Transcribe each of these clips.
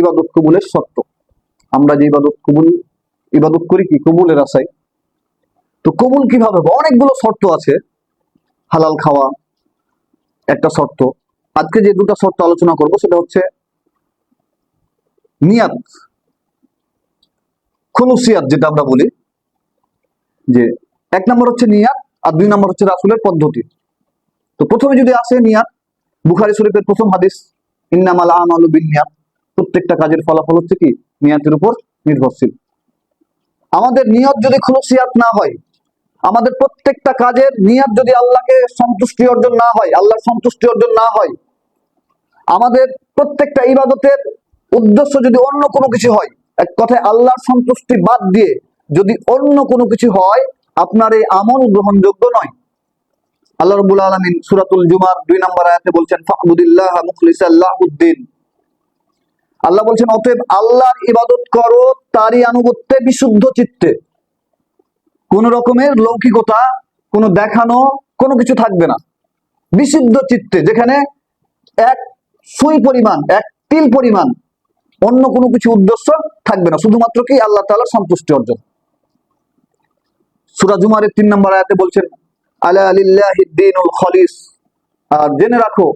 ইবাদত কবুলের শর্ত। আমরা যে ইবাদত কবুল ইবাদত করি কি? কবুলের আশায়। তো কবুল কীভাবে? অনেকগুলো শর্ত আছে। হালাল খাওয়া, একটা শর্ত। আজকে যে দুটো শর্ত আলোচনা করব, সেটা হচ্ছে নিয়াত, খুলুসিয়াত, যেটা আমরা বলি। যে এক নম্বর হচ্ছে নিয়াত, আর দুই নম্বর হচ্ছে রাসুলের পদ্ধতি। তো প্রথমে যদি আসে নিয়াত, বুখারি শরীফের প্রথম হাদিস, ইন্নামাল আমালু বিন নিয়াত। প্রত্যেকটা কাজের ফলাফল হচ্ছে কি? নিয়াতের উপর নির্ভরশীল। আমাদের নিয়ত যদি খুলুসিয়াত না হয়, আমাদের প্রত্যেকটা কাজের নিয়াত যদি আল্লাহকে সন্তুষ্টি অর্জন না হয়, আল্লাহর সন্তুষ্টি অর্জন না হয়, আমাদের প্রত্যেকটা ইবাদতের উদ্দেশ্য যদি অন্য কোনো কিছু হয়, এক কথায় আল্লাহর সন্তুষ্টি বাদ দিয়ে যদি অন্য কোনো কিছু হয়, আপনার এই আমল গ্রহণযোগ্য নয়। আল্লাহ রবুল আলমিন সুরাতুল জুমার দুই নম্বর আয়াতে বলছেন ফাহমুদুল্লাহ মুখলিসাল্লাহুদ্দিন আল্লাহ বলছেন, অতএব আল্লাহর ইবাদত করো, তারই আনুগত্যে বিশুদ্ধ চিত্তে। কোন রকমের লৌকিকতা, কোনো দেখানো, কোনো কিছু থাকবে না। বিশুদ্ধ চিত্তে, যেখানে এক সুই পরিমাণ, এক তিল পরিমাণ, অন্য কোনো কিছু উদ্দেশ্য থাকবে না। শুধুমাত্র কি আল্লাহ তাআলার সন্তুষ্টি অর্জন। সুরাজুমারের তিন নম্বর আয়াতে বলছেন, আলা লিল্লাহিদ্দিনুল খলিস। আর জেনে রাখো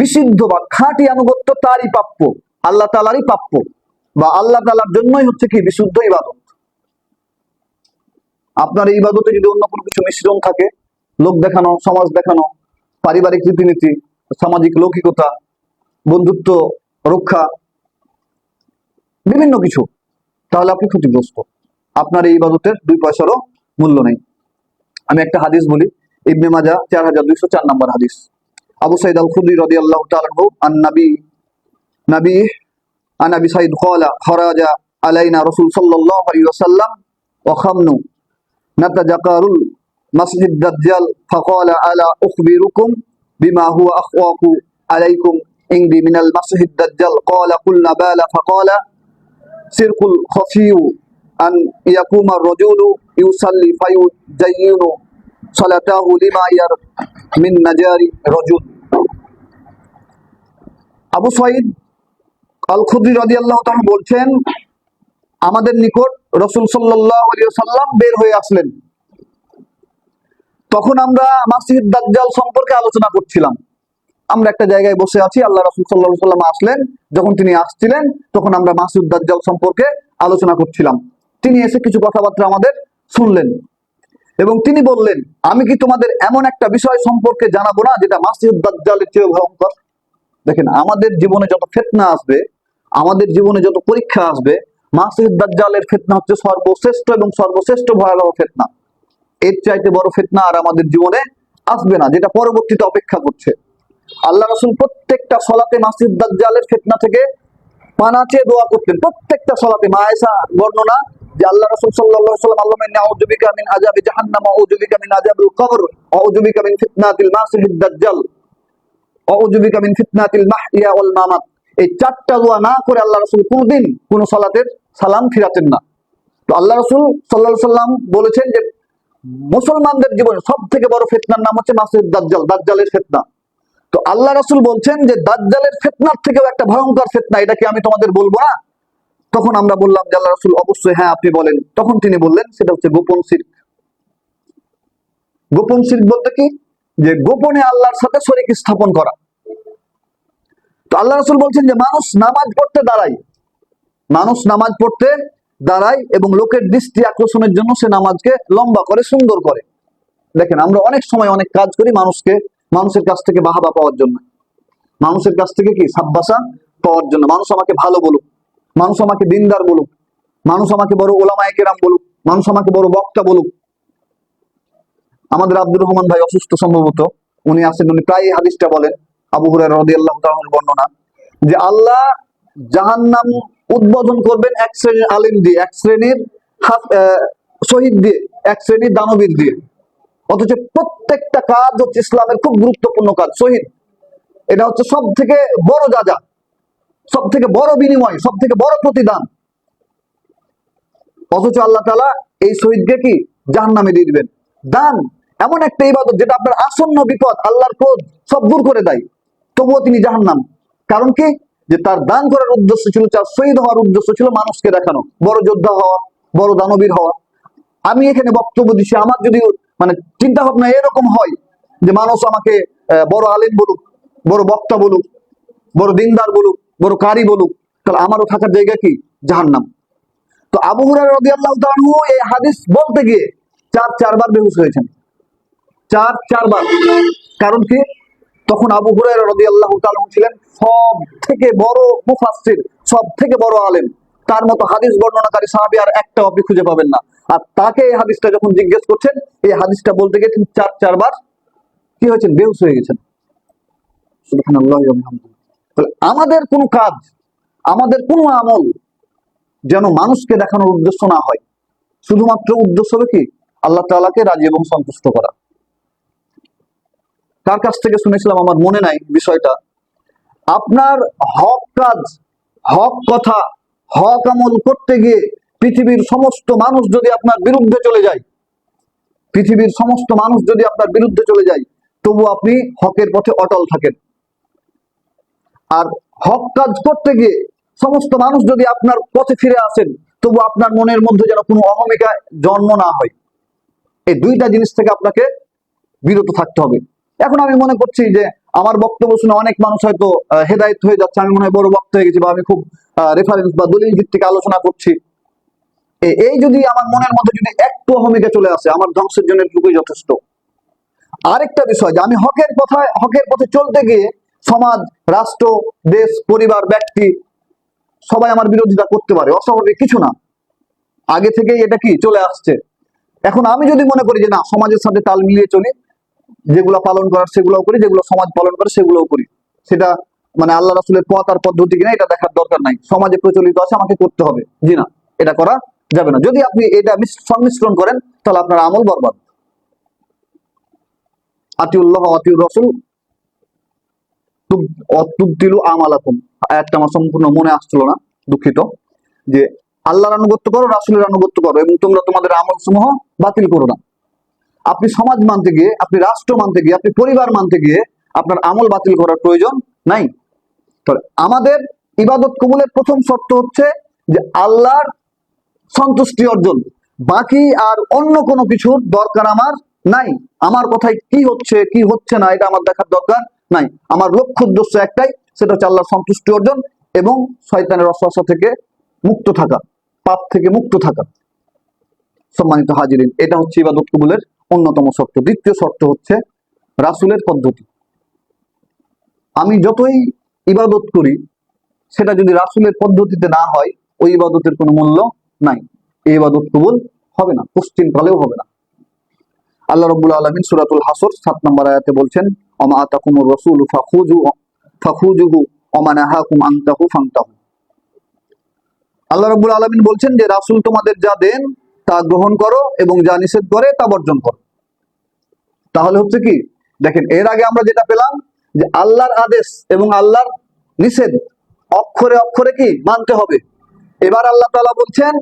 বিশুদ্ধ বা খাঁটি আনুগত্য তারই প্রাপ্য, আল্লাহ তালারই প্রাপ্য, বা আল্লাহ তালার জন্যই হচ্ছে কি বিশুদ্ধ ইবাদত। আপনার এই ইবাদতে যদি অন্য কোনো কিছু মিশ্রণ থাকে, লোক দেখানো, সমাজ দেখানো, পারিবারিক রীতিনীতি, সামাজিক লৌকিকতা, বন্ধুত্ব, রক্ষা, বিভিন্ন কিছু, তাহলে আপনি ক্ষতিগ্রস্ত। আপনার এই ইবাদতের দুই পয়সারও মূল্য নেই। আমি একটা হাদিস বলি, ইবনে মাজা চার হাজার দুইশো চার নম্বর হাদিস। আবু সাইদ আল খুদ্রি রদি আল্লাহ তালু আন নবী নবী আন আবি সাইদ قال خرج علينا رسول صلى الله عليه وسلم وخمن نتجقر المسجد الدجال فقال ألا أخبركم بما هو أخواف عليكم عندي من المسجد الدجال قال قلنا بلى فقال سرق الخفي أن يقوم الرجل يصلي فيزين صلاته لما ير من نجار رجل আবু সাইদ আল খুদ্রি রাদিয়াল্লাহু তাআলা বলছেন, আমাদের নিকট রসুল আলাইহি সাল্লাম বের হয়ে আসলেন। তখন আমরা মাসিদ দাজ্জাল সম্পর্কে আলোচনা করছিলাম। আমরা একটা জায়গায় বসে আছি, আল্লাহ রসুল সাল্লাহ সাল্লাম আসলেন। যখন তিনি আসছিলেন, তখন আমরা মাসুদ দাজ্জাল সম্পর্কে আলোচনা করছিলাম। তিনি এসে কিছু কথাবার্তা আমাদের শুনলেন এবং তিনি বললেন, আমি কি তোমাদের এমন একটা বিষয় সম্পর্কে জানাব না, যেটা মাসিদ দাজ্জালের চেয়ে ভয়ঙ্কর? দেখেন, আমাদের জীবনে যত ফেতনা আসবে, আমাদের জীবনে যত পরীক্ষা আসবে মাসিদ দাজ্জালের ফেতনা হচ্ছে সর্বশ্রেষ্ঠ এবং সর্বশ্রেষ্ঠ ভয়াবহ ফেতনা। এর চাইতে বড় ফেতনা আর আমাদের জীবনে আসবে না, যেটা পরবর্তীতে অপেক্ষা করছে। আল্লাহ রসুল প্রত্যেকটা সলাতে মাসিদ দাজ্জালের ফেতনা থেকে পানা চেয়ে দোয়া করতেন। প্রত্যেকটা সলাতে মায়েশা বর্ণনা যে আল্লাহ রসুল সাল্লাল্লাহু সাল্লাম আল্লাহ মিন আউযুবিকা মিন আযাবি জাহান্নাম মিন আযাবিল কবর ওয়া মিন ফিতনাতিল মাসিহিদ দাজ্জাল। আউযুবিকা মিন ফিতনাতিল মাহইয়া ওয়াল মামাত। এই চারটা দোয়া না করে আল্লাহ রসুল কোনদিন কোন সালাতের সালাম ফিরাতেন না। তো আল্লাহ রসুল সাল্লাল্লাহু সাল্লাম বলেছেন যে, মুসলমানদের জীবনে সব বড় ফেতনার নাম হচ্ছে মাসিদ দাজ্জাল, দাজ্জালের ফেতনা। তো আল্লাহ রসুল বলছেন যে, দাজ্জালের ফেতনার থেকেও একটা ভয়ঙ্কর ফেতনা, এটা কি আমি তোমাদের বলব না? তখন আমরা বললাম যে, আল্লাহ রসুল অবশ্যই হ্যাঁ আপনি বলেন। তখন তিনি বললেন, সেটা হচ্ছে গোপন শির্ক। গোপন শির্ক বলতে কি? যে গোপনে আল্লাহর সাথে শরীক স্থাপন করা। তো আল্লাহ রসুল বলছেন যে, মানুষ নামাজ পড়তে দাঁড়ায়। মানুষ নামাজ পড়তে দাঁড়ায় এবং লোকের দৃষ্টি আকর্ষণের জন্য সে নামাজকে লম্বা করে, সুন্দর করে। দেখেন, আমরা অনেক সময় অনেক কাজ করি মানুষকে, মানুষের কাছ থেকে বাহাবা পাওয়ার জন্য। মানুষের কাছ থেকে কি? সাব্বাসা পাওয়ার জন্য। মানুষ আমাকে ভালো বলুক। মানুষ আমাকে দিনদার বলুক। মানুষ আমাকে বড় ওলামায়ে কেরাম বলুক। মানুষ আমাকে বড় বক্তা বলুক। আমাদের আব্দুর রহমান ভাই অসুস্থ সম্ভবত। উনি আসেন উনি প্রায় হাদিসটা বলেন। আবু হুরায়রা রাদিয়াল্লাহু তাআলার বর্ণনা যে আল্লাহ জাহান্নাম উদ্বোধন করবেন এক শ্রেণির আলিম দিয়ে, এক শ্রেণির শহীদ দিয়ে, এক শ্রেণির দানবীর দিয়ে। অথচ প্রত্যেকটা কাজ হচ্ছে ইসলামের খুব গুরুত্বপূর্ণ কাজ, শহীদ। এটা হচ্ছে সব থেকে বড় যাজা সব থেকে বড় বিনিময় সব থেকে বড় প্রতিদান। অথচ আল্লাহ তালা এই শহীদকে কি জাহান নামে দিয়ে দিবেন? দান। এমন একটা ইবাদত যেটা আপনার আসন্ন বিপদ, আল্লাহর ক্রোধ সব দূর করে দেয়। তবুও তিনি জাহান নাম কারণ কি? যে তার দান করার উদ্দেশ্য ছিল, তার শহীদ হওয়ার উদ্দেশ্য ছিল মানুষকে দেখানো। বড় যোদ্ধা হওয়া, বড় দানবীর হওয়া। আমি এখানে বক্তব্য দিচ্ছি, আমার যদি মানে চিন্তা ভাবনা এরকম হয় যে মানুষ আমাকে বড় আলেম বলুক, বড় বক্তা বলুক, বড় দিনদার বলুক, বড় কারি বলুক, তাহলে আমারও থাকার জায়গা কি? জাহান্নাম। তো আবু রাদিয়াল্লাহু তাআলা আনহু এই হাদিস বলতে গিয়ে চার, চারবার বেহুশ হয়েছেন। চার, চারবার। কারণ কি? তখন আবু হুরায়রা রাদিয়াল্লাহু তাআলা আনহু ছিলেন সব থেকে বড় মুফাসসির সব থেকে বড় আলেম। তার মতো হাদিস বর্ণনাকারী সাহাবী আর একটা আপনি খুঁজে পাবেন না। আর তাকে এই হাদিসটা যখন জিজ্ঞেস করছেন, এই হাদিসটা বলতে গিয়ে চার, চারবার, কি হয়েছেন? বেহুশ হয়ে গেছেন। আমাদের কোনো কাজ, আমাদের কোনো আমল যেন মানুষকে দেখানোর উদ্দেশ্য না হয়। শুধুমাত্র উদ্দেশ্য হবে কি? আল্লাহ তাআলাকে রাজি এবং সন্তুষ্ট করা। কার কাছ থেকে শুনেছিলাম? আমার মনে নাই বিষয়টা। আপনার হক কাজ, হক কথা, হক আমল করতে গিয়ে পৃথিবীর সমস্ত মানুষ যদি আপনার বিরুদ্ধে চলে যায়, পৃথিবীর সমস্ত মানুষ যদি আপনার বিরুদ্ধে চলে যায়, তবু আপনি হকের পথে অটল থাকেন। আর হক কাজ করতে গিয়ে সমস্ত মানুষ যদি আপনার পথে ফিরে আসেন, তবু আপনার মনের মধ্যে যেন কোনো অহমিকা জন্ম না হয়। এই দুইটা জিনিস থেকে আপনাকে বিরত থাকতে হবে। এখন আমি মনে করছি যে আমার বক্তব্য শুনে অনেক মানুষ হয়তো হেদায়েত হয়ে যাচ্ছে। আমি মনে হয় বড় বক্তা হয়ে গেছি বা আমি খুব রেফারেন্স বা দলিল ভিত্তিক আলোচনা করছি। এই যদি আমার মনের মধ্যে যদি একটু অহমিকা চলে আসে, আমার ধ্বংসের জন্য এটুকুই যথেষ্ট। আরেকটা বিষয় যে আমি হকের পথায় হকের পথে চলতে গিয়ে সমাজ, রাষ্ট্র, দেশ, পরিবার, ব্যক্তি, সবাই আমার বিরোধিতা করতে পারে, অস্বাভাবিক কিছু না। আগে থেকেই এটা কি? চলে আসছে। এখন আমি যদি মনে করি যে না, সমাজের সাথে তাল মিলিয়ে চলি যেগুলো পালন করার সেগুলোও করি, যেগুলো সমাজ পালন করে সেগুলোও করি। সেটা মানে আল্লাহ রাসুলের পথ আর পদ্ধতি কিনা এটা দেখার দরকার নাই। সমাজে প্রচলিত আছে, আমাকে করতে হবে। জি না, এটা করা যাবে না। যদি আপনি এটা সংমিশ্রণ করেন, তাহলে আপনার আমল বরবাদ। আতিউল্লাহ আতিউর রসুল তুবতিলু আমালাকুম। একটা আমার সম্পূর্ণ মনে আসছিল না, দুঃখিত। যে আল্লাহর আনুগত্য করো, রাসুলের আনুগত্য করো, এবং তোমরা তোমাদের আমল সমূহ বাতিল করো না। আপনি সমাজ মানতে গিয়ে, আপনি রাষ্ট্র মানতে গিয়ে, আপনি পরিবার মানতে গিয়ে আপনার আমল বাতিল করার প্রয়োজন নাই। আমাদের ইবাদত কবুলের প্রথম শর্ত হচ্ছে যে আল্লাহর সন্তুষ্টি অর্জন। বাকি আর অন্য কোনো কিছুর দরকার আমার নাই। আমার কথায় কি হচ্ছে কি হচ্ছে না, এটা আমার দেখার দরকার নাই। আমার লক্ষ্য উদ্দেশ্য একটাই, সেটা হচ্ছে আল্লাহর সন্তুষ্টি অর্জন এবং শয়তানের অশ্বাসা থেকে মুক্ত থাকা, পাপ থেকে মুক্ত থাকা। সম্মানিত হাজিরিন, এটা হচ্ছে ইবাদত কবুলের অন্যতম শর্ত, দ্বিতীয় শর্ত হচ্ছে রাসুলের পদ্ধতি। আমি যতই ইবাদত করি, সেটা যদি রাসুলের পদ্ধতিতে না হয়, ওই ইবাদতের কোনো মূল্য নাই। এই ইবাদত কবুল হবে না পশ্চিম কালেও হবে না। আল্লাহ রব্বুল আলমিন সুরাতুল হাসর, সাত নম্বর আয়াতে বলছেন অমা আতাকুমুর রসুল ফাখুজু ফাখুজুহু অমানাহাকুম আনতাহু ফাংতাহু আল্লাহ রব্বুল আলমিন বলছেন যে, রাসুল তোমাদের যা দেন তা গ্রহণ করো এবং যা নিষেধ করে তা বর্জন করো। তাহলে হচ্ছে কি? দেখেন, এর আগে আমরা যেটা পেলাম যে আল্লাহর আদেশ এবং আল্লাহর নিষেধ অক্ষরে অক্ষরে কি? মানতে হবে। এবার আল্লাহ তালা বলছেন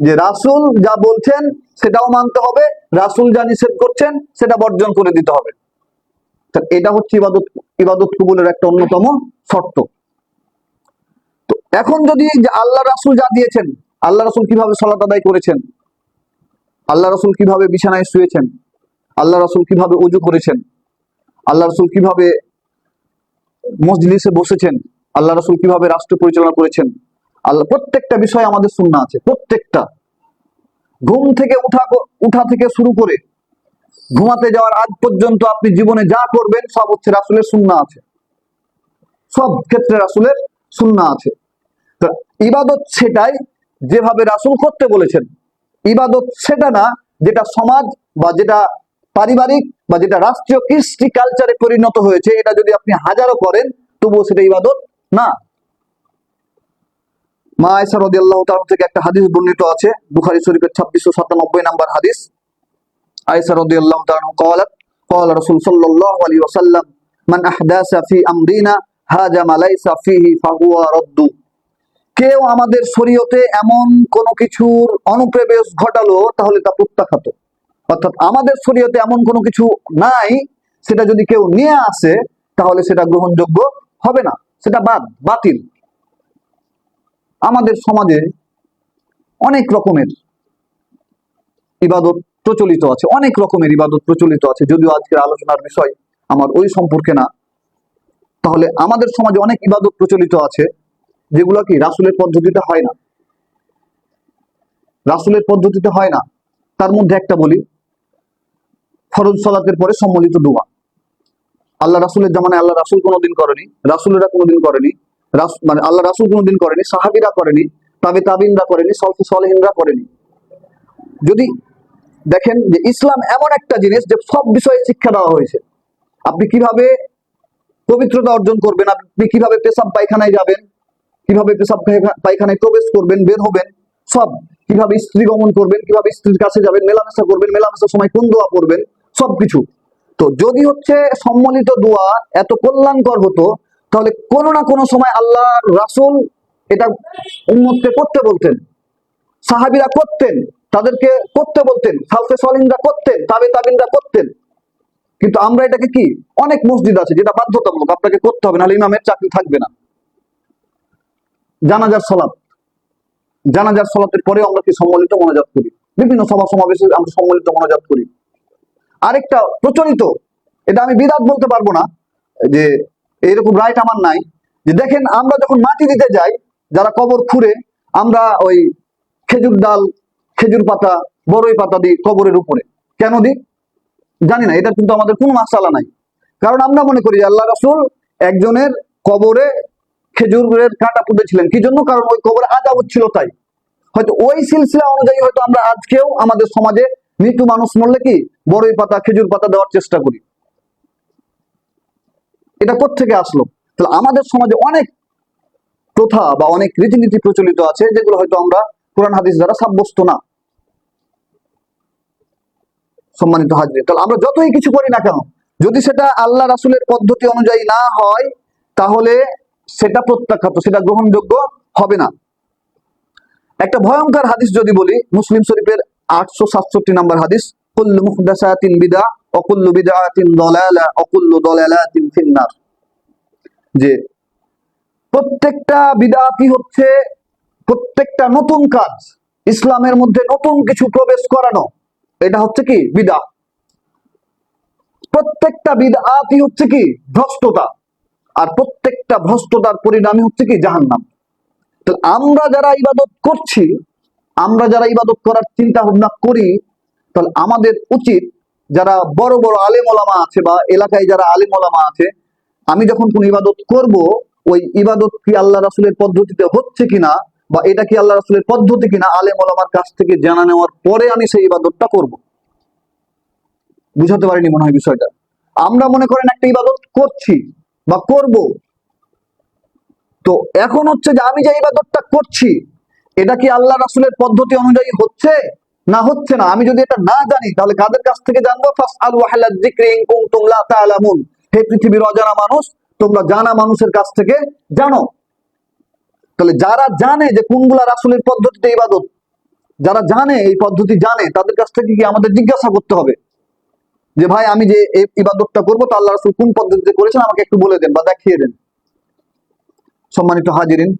যে রাসূল যা বলছেন সেটাও মানতে হবে, রাসূল যা নিষেধ করছেন সেটা বর্জন করে দিতে হবে। এটা হচ্ছে ইবাদত ইবাদত কবুলের একটা অন্যতম শর্ত। তো এখন যদি আল্লাহ রাসুল যা দিয়েছেন, আল্লাহ রাসুল কীভাবে সালাত আদায় করেছেন? আল্লাহ রসুল কীভাবে বিছানায় শুয়েছেন? আল্লাহ রাসূল কীভাবে উজু করেছেন? আল্লাহ রসুল কীভাবে মজলিসে বসেছেন? আল্লাহ রাসূল কীভাবে রাষ্ট্র পরিচালনা করেছেন? আল্লাহ, প্রত্যেকটা বিষয় আমাদের সুন্না আছে, প্রত্যেকটা। ঘুম থেকে উঠা উঠা থেকে শুরু করে ঘুমাতে যাওয়ার আগ পর্যন্ত আপনি জীবনে যা করবেন সব হচ্ছে রাসূলের সুন্না আছে। সব ক্ষেত্রে রাসূলের সুন্না আছে। ইবাদত সেটাই যেভাবে রাসূল করতে বলেছেন ইবাদত সেটা না যেটা সমাজ বা যেটা পারিবারিক বা যেটা রাষ্ট্রীয় কৃষ্টি কালচারে পরিণত হয়েছে এটা যদি আপনি হাজারো করেন তবুও সেটা ইবাদত না মা আয়সা রাদিয়াল্লাহু তাআলা থেকে একটা হাদিস বর্ণিত আছে বুখারী শরীফের 2697 নাম্বার হাদিস আয়েশা রাদিয়াল্লাহু তাআলা قالت قال رسول صلى الله عليه وسلم من احدث في امرنا هذا ما ليس فيه فهو رد কেউ আমাদের শরীয়তে এমন কোন কিছুর অনুপ্রবেশ ঘটালো, তাহলে তা প্রত্যাখ্যাত। অর্থাৎ আমাদের শরীয়তে এমন কোনো কিছু নাই, সেটা যদি কেউ নিয়ে আসে, তাহলে সেটা গ্রহণযোগ্য হবে না। সেটা বাদ, বাতিল। আমাদের সমাজে অনেক রকমের ইবাদত প্রচলিত আছে, অনেক রকমের ইবাদত প্রচলিত আছে। যদিও আজকের আলোচনার বিষয় আমার ওই সম্পর্কে না। তাহলে আমাদের সমাজে অনেক ইবাদত প্রচলিত আছে। যেগুলো কি রাসুলের পদ্ধতিতে হয় না? রাসুলের পদ্ধতিতে হয় না। তার মধ্যে একটা বলি, ফরজ সলাতের পরে সম্মিলিত দোয়া। আল্লাহ রাসুলের জামানায় আল্লাহ রাসুল কোনোদিন করেনি, রাসুলেরা কোনোদিন করেনি মানে আল্লাহ রাসুল কোনোদিন করেনি, সাহাবিরা করেনি, তাবে তাবিনরা করেনি, সলফি সলহিনরা করেনি। যদি দেখেন যে ইসলাম এমন একটা জিনিস যে সব বিষয়ে শিক্ষা দেওয়া হয়েছে, আপনি কীভাবে পবিত্রতা অর্জন করবেন, আপনি কীভাবে পেশাব পায়খানায় যাবেন কীভাবে পেশাব পায়খানায় প্রবেশ করবেন, বের হবেন, সব কীভাবে স্ত্রী গমন করবেন, কীভাবে স্ত্রীর কাছে যাবেন, মেলামেশা করবেন, মেলামেশার সময় কোন দোয়া করবেন সবকিছু তো যদি হচ্ছে সম্মিলিত দোয়া এত কল্যাণকর হতো, তাহলে কোনো না কোনো সময় আল্লাহ রাসুল এটা উন্মতকে করতে বলতেন। সাহাবিরা করতেন, তাদেরকে করতে বলতেন, সালফে সলিনরা করতেন, তাবে তাবিনরা করতেন। কিন্তু আমরা এটাকে কি? অনেক মসজিদ আছে যেটা বাধ্যতামূলক, আপনাকে করতে হবে, নাহলে ইমামের চাকরি থাকবে না। জানাজার সলাপ জানাজার সলাতের পরে আমরা কি সম্মিলিত মনোজাত করি? বিভিন্ন সভা সমাবেশে আমরা সম্মিলিত মনোজাত করি। আরেকটা প্রচলিত, এটা আমি বিরাট বলতে পারব না, যে এরকম রাইট আমার নাই, যে দেখেন আমরা যখন মাটি দিতে যাই, যারা কবর খুঁড়ে, আমরা ওই খেজুর ডাল, খেজুর পাতা, বড়ই পাতা দিই কবরের উপরে। কেন দিই? জানি না, এটা কিন্তু আমাদের কোনো মাসালা নাই। কারণ আমরা মনে করি আল্লাহ রাসূল একজনের কবরে খেজুরের কাঁটা পুঁতেছিলেন। কি জন্য? কারণ ওই কবরে আজাব হচ্ছিল তাই। হয়তো ওই সিলসিলা অনুযায়ী হয়তো আমরা আজকেও আমাদের সমাজে মৃত্যু মানুষ মরলে কি বড়ই পাতা, খেজুর পাতা দেওয়ার চেষ্টা করি। এটা থেকে আসলো? তাহলে আমাদের সমাজে অনেক প্রথা বা অনেক রীতিনীতি প্রচলিত আছে, যেগুলো হয়তো আমরা কোরআন হাদিস দ্বারা সাব্যস্ত না। সম্মানিত হাজরি তাহলে আমরা যতই কিছু করি না কেন, যদি সেটা আল্লাহ রাসূলের পদ্ধতি অনুযায়ী না হয়, তাহলে সেটা প্রত্যাখ্যাত, সেটা গ্রহণযোগ্য হবে না। একটা ভয়ঙ্কর হাদিস যদি বলি, মুসলিম শরীফের আটশো সাতষট্টি নাম্বার হাদিস, কুল্লু বিদা অকুল্লু বিদআতিন দলালা অকুল্লু দলালাতিন যে প্রত্যেকটা বিদাতি হচ্ছে প্রত্যেকটা নতুন কাজ, ইসলামের মধ্যে নতুন কিছু প্রবেশ করানো। এটা হচ্ছে কি? বিদা প্রত্যেকটা বিদআতি হচ্ছে কি? ভ্রষ্টতা। আর প্রত্যেকটা ভ্রষ্টতার পরিণামই হচ্ছে কি জাহান্নাম। তাহলে আমরা যারা ইবাদত করছি, আমরা যারা ইবাদত করার চিন্তা ভাবনা করি, তাহলে আমাদের উচিত যারা বড় বড় আলেম ওলামা আছে বা এলাকায় যারা আলেম ওলামা আছে, আমি যখন কোন ইবাদত করব, ওই ইবাদত কি আল্লাহ রাসূলের পদ্ধতিতে হচ্ছে কিনা বা এটা কি আল্লাহ রাসূলের পদ্ধতি কিনা আলেম ওলামার কাছ থেকে জানা নেওয়ার পরে আমি সেই ইবাদতটা করব। বুঝাতে পারিনি মনে হয় বিষয়টা। আমরা মনে করেন একটা ইবাদত করছি বা করব। তো এখন হচ্ছে যে আমি যে ইবাদতটা করছি, এটা কি আল্লাহ রাসূলের পদ্ধতি অনুযায়ী হচ্ছে? না হচ্ছে না। আমি যদি এটা না জানি, তাহলে কাদের কাছ থেকে জানব? হে পৃথিবীর অজানা মানুষ, তোমরা জানা মানুষের কাছ থেকে জানো। তাহলে যারা জানে যে কোনগুলা রাসূলের পদ্ধতিতে ইবাদত, যারা জানে এই পদ্ধতি জানে, তাদের কাছ থেকে কি আমাদের জিজ্ঞাসা করতে হবে? যে ভাই, আমি যে ইবাদতটা করব তো আল্লাহ রসুল কোন পদ্ধতিতে করেছেন আমাকে একটু বলে দেন বা দেখিয়ে দেন। সম্মানিত হাজিরিন,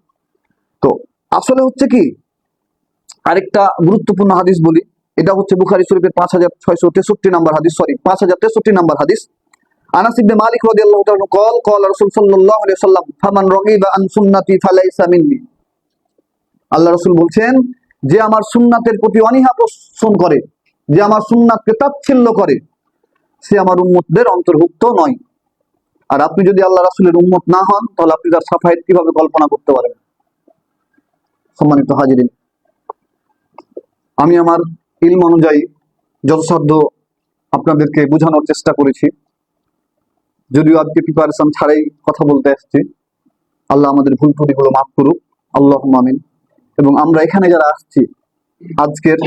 তো আসলে হচ্ছে কি, আরেকটা গুরুত্বপূর্ণ হাদিস বলি, এটা হচ্ছে বুখারি শরীফের পাঁচ হাজার ছয়শো তেষট্টি নাম্বার হাদিস, সরি, পাঁচ হাজার তেষট্টি নাম্বার হাদিস। আনাস মালিক আল্লাহ কল কল রসুল সাল্লাম ফামান রাগিবা আন সুন্নতি ফালাইসা মিন্নি। আল্লাহ রসুল বলছেন, যে আমার সুন্নাতের প্রতি অনীহা পোষণ করে, যে আমার সুন্নাতকে তাচ্ছিল্য করে সে আমার উম্মতদের অন্তর্ভুক্ত নয়। আর আপনি যদি আল্লাহ রাসূলের উম্মত না হন, তাহলে আপনি তার সাফায়েত কীভাবে কল্পনা করতে পারেন? সম্মানিত হাজিরিন, আমি আমার ইলম অনুযায়ী যথাসাধ্য আপনাদেরকে বোঝানোর চেষ্টা করেছি। যদিও আজকে প্রিপারেশন ছাড়াই কথা বলতে আসছি। আল্লাহ আমাদের ভুল ত্রুটিগুলো মাফ করুক। আল্লাহ মামিন এবং আমরা এখানে যারা আসছি, আজকের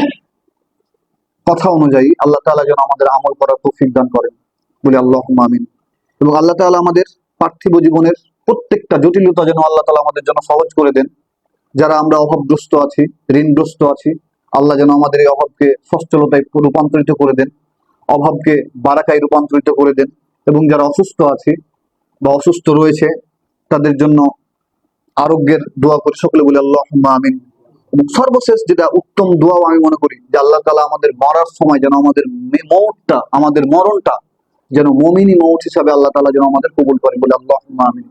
কথা অনুযায়ী আল্লাহ তাআলা যেন আমাদের আমল করার তৌফিক দান করেন। বলে আল্লাহ আমিন। এবং আল্লাহ তাআলা আমাদের পার্থিব জীবনের প্রত্যেকটা জটিলতা যেন আল্লাহ তালা আমাদের জন্য সহজ করে দেন। যারা আমরা অভাবগ্রস্ত আছি, ঋণগ্রস্ত আছি, আল্লাহ যেন আমাদের এই অভাবকে সচ্ছলতায় রূপান্তরিত করে দেন, অভাবকে বারাকায় রূপান্তরিত করে দেন এবং যারা অসুস্থ আছে বা অসুস্থ রয়েছে, তাদের জন্য আরোগ্যের দোয়া করে। সকলে বলে আল্লাহ আমিন। সর্বশেষ যেটা উত্তম দোয়াও আমি মনে করি, যে আল্লাহ তালা আমাদের মরার সময় যেন আমাদের মৌটটা আমাদের মরণটা যেন মমিনী মৌট হিসাবে আল্লাহ তালা যেন আমাদের কবুল করে বলে আল্লাহ আমিন।